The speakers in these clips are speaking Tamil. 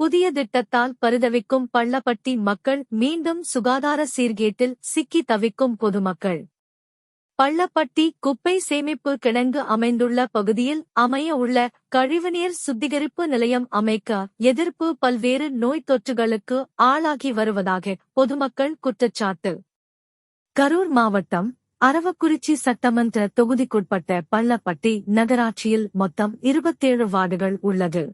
புதிய திட்டத்தால் பரிதவிக்கும் பள்ளப்பட்டி மக்கள் மீண்டும் சுகாதார சீர்கேட்டில் சிக்கி தவிக்கும் பொதுமக்கள். பள்ளப்பட்டி குப்பை சேமிப்பு கிடங்கு அமைந்துள்ள பகுதியில் அமைய உள்ள கழிவுநீர் சுத்திகரிப்பு நிலையம் அமைக்க எதிர்ப்பு பல்வேறு நோய் தொற்றுகளுக்கு ஆளாகி வருவதாக பொதுமக்கள் குற்றச்சாட்டு. கரூர் மாவட்டம் அரவக்குறிச்சி சட்டமன்ற தொகுதிக்குட்பட்ட பள்ளப்பட்டி நகராட்சியில் மொத்தம் இருபத்தேழு வார்டுகள் உள்ளது.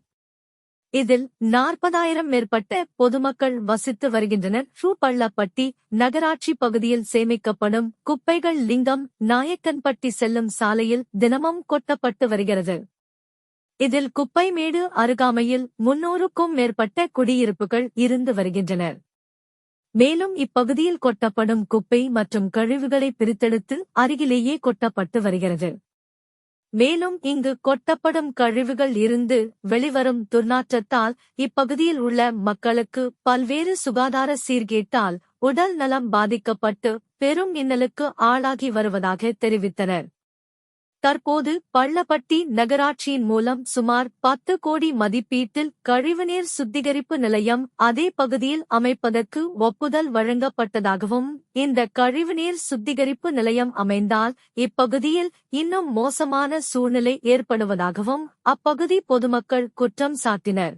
இதில் நாற்பதாயிரம் மேற்பட்ட பொதுமக்கள் வசித்து வருகின்றனர். ஷூபள்ளப்பட்டி நகராட்சி பகுதியில் சேமிக்கப்படும் குப்பைகள் லிங்கம் நாயக்கன்பட்டி செல்லும் சாலையில் தினமும் கொட்டப்பட்டு வருகிறது. இதில் குப்பைமேடு அருகாமையில் முன்னூறுக்கும் மேற்பட்ட குடியிருப்புகள் இருந்து வருகின்றனர். மேலும் இப்பகுதியில் கொட்டப்படும் குப்பை மற்றும் கழிவுகளை பிரித்தெடுத்து அருகிலேயே கொட்டப்பட்டு வருகிறது. மேலும் இங்கு கொட்டப்படும் கழிவுகள் இருந்து வெளிவரும் துர்நாற்றத்தால் இப்பகுதியில் உள்ள மக்களுக்கு பல்வேறு சுகாதார சீர்கேட்டால் உடல் நலம் பாதிக்கப்பட்டு பெரும் இன்னலுக்கு ஆளாகி வருவதாக தெரிவித்தனர். தற்போது பள்ளப்பட்டி நகராட்சியின் மூலம் சுமார் பத்து கோடி மதிப்பீட்டில் கழிவுநீர் சுத்திகரிப்பு நிலையம் அதே பகுதியில் அமைப்பதற்கு ஒப்புதல் வழங்கப்பட்டதாகவும் இந்த கழிவுநீர் சுத்திகரிப்பு நிலையம் அமைந்தால் இப்பகுதியில் இன்னும் மோசமான சூழ்நிலை ஏற்படுவதாகவும் அப்பகுதி பொதுமக்கள் குற்றம் சாட்டினர்.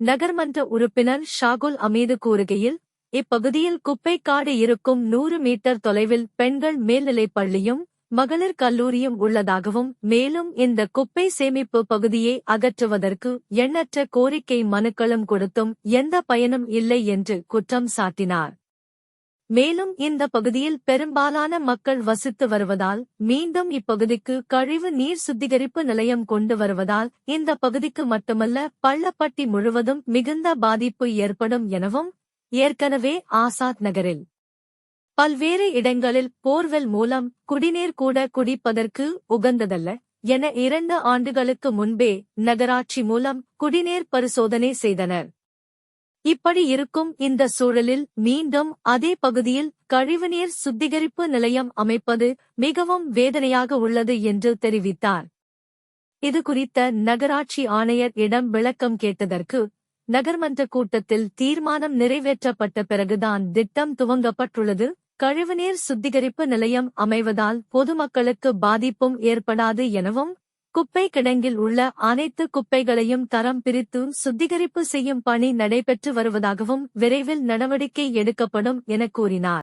நகர்மன்ற உறுப்பினர் ஷாகுல் அமீது கூறுகையில் இப்பகுதியில் குப்பை காடு இருக்கும் நூறு மீட்டர் தொலைவில் பெண்கள் மேல்நிலைப் பள்ளியும் மகளிர் கல்லூரியும் உள்ளதாகவும் மேலும் இந்த குப்பை சேமிப்பு பகுதியை அகற்றுவதற்கு எண்ணற்ற கோரிக்கை மனுக்களும் கொடுத்தும் எந்த பயனும் இல்லை என்று குற்றம் சாட்டினார். மேலும் இந்த பகுதியில் பெரும்பாலான மக்கள் வசித்து வருவதால் மீண்டும் இப்பகுதிக்கு கழிவு நீர் சுத்திகரிப்பு நிலையம் கொண்டு வருவதால் இந்த பகுதிக்கு மட்டுமல்ல பள்ளப்பட்டி முழுவதும் மிகுந்த பாதிப்பு ஏற்படும் எனவும் ஏற்கனவே ஆசாத் நகரில் பல்வேறு இடங்களில் போர்வெல் மூலம் குடிநீர் கூட குடிப்பதற்கு உகந்ததல்ல என இரண்டு ஆண்டுகளுக்கு முன்பே நகராட்சி மூலம் குடிநீர் பரிசோதனை செய்தனர். இப்படி இருக்கும் இந்த சூழலில் மீண்டும் அதே பகுதியில் கழிவுநீர் சுத்திகரிப்பு நிலையம் அமைப்பது மிகவும் வேதனையாக உள்ளது என்று தெரிவித்தார். இது குறித்த நகராட்சி ஆணையர் இடம் விளக்கம் கேட்டதற்கு நகர்மன்ற கூட்டத்தில் தீர்மானம் நிறைவேற்றப்பட்ட பிறகுதான் திட்டம் துவங்கப்பட்டுள்ளது. கழிவுநீர் சுத்திகரிப்பு நிலையம் அமைவதால் பொதுமக்களுக்கு பாதிப்பும் ஏற்படாது எனவும் குப்பை கிடங்கில் உள்ள அனைத்து குப்பைகளையும் தரம் பிரித்து சுத்திகரிப்பு செய்யும் பணி நடைபெற்று வருவதாகவும் விரைவில் நடவடிக்கை எடுக்கப்படும் என கூறினார்.